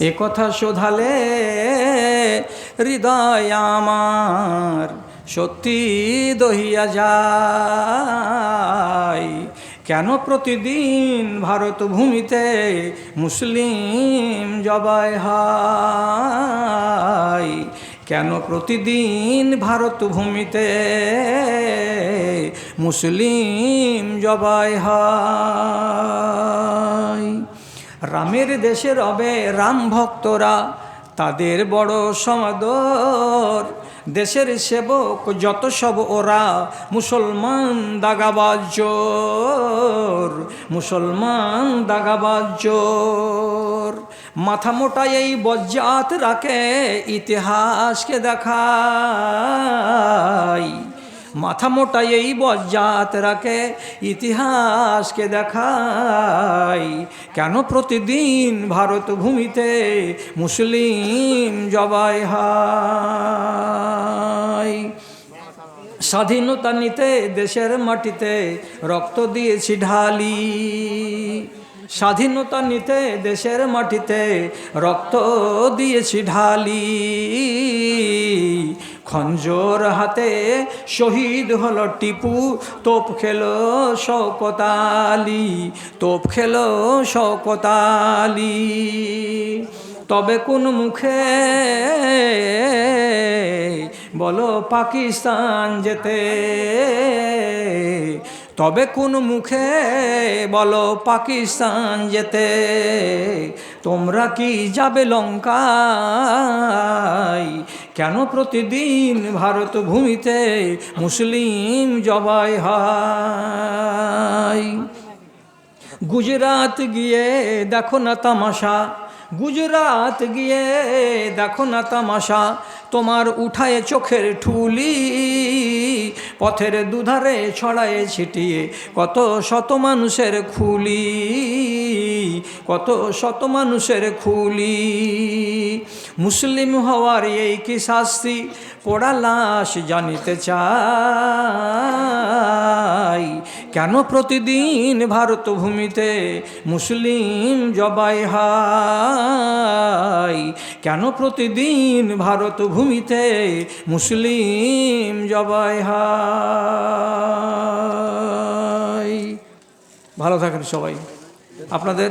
এ কথা শোধালে হৃদয় আমার সত্যি দহিয়া যায়। কেন প্রতিদিন ভারত ভূমিতে মুসলিম জবাই হয়? কেন প্রতিদিন ভারত ভূমিতে মুসলিম জবাই হয়? রামের দেশে রবে রাম ভক্তরা, তাদের বড় সমাদর। দেশের সেবক যত সব ওরা, মুসলমান দাগাবাজ জোর, মুসলমান দাগাবাজ জোর। মাথা মোটা এই বজ্জাত রাখে ইতিহাসকে দেখায় মাথা মোটা এই বজ্জাত রাখে ইতিহাসকে দেখাই। কেন প্রতিদিন ভারত ভূমিতে মুসলিম জবাই হয় স্বাধীনতা নিতে দেশের মাটিতে রক্ত দিয়েছি ঢালি। স্বাধীনতা নিতে দেশের মাটিতে রক্ত দিয়েছি ঢালি। খঞ্জোর হাতে শহীদ হলো টিপু, তোপ খেলো শওকতালি তোপ খেলো শওকতালি তবে কোন মুখে বলো পাকিস্তান যেতে? তবে কোন মুখে বলো পাকিস্তান যেতে? তোমরা কি যাবে লঙ্কায় কেন প্রতিদিন ভারত ভূমিতে মুসলিম জবাই হয়? গুজরাট গিয়ে দেখো না তামাশা, গুজরাট গিয়ে দেখো না তামাশা, তোমার উঠায় চোখের ঠুলি, পথের দুধারে ছড়ায় ছিটিয়ে কত শত মানুষের খুলি। কত শত মানুষের খুলি। মুসলিম হওয়ার এই কি শাস্তি? পোড়া লাশ জানিতে চাই। কেন প্রতিদিন ভারত ভূমিতে মুসলিম জবাই হয়? কেন প্রতিদিন ভারত ভূমিতে মুসলিম জবাই হয়? ভালো থাকেন সবাই। আপনাদের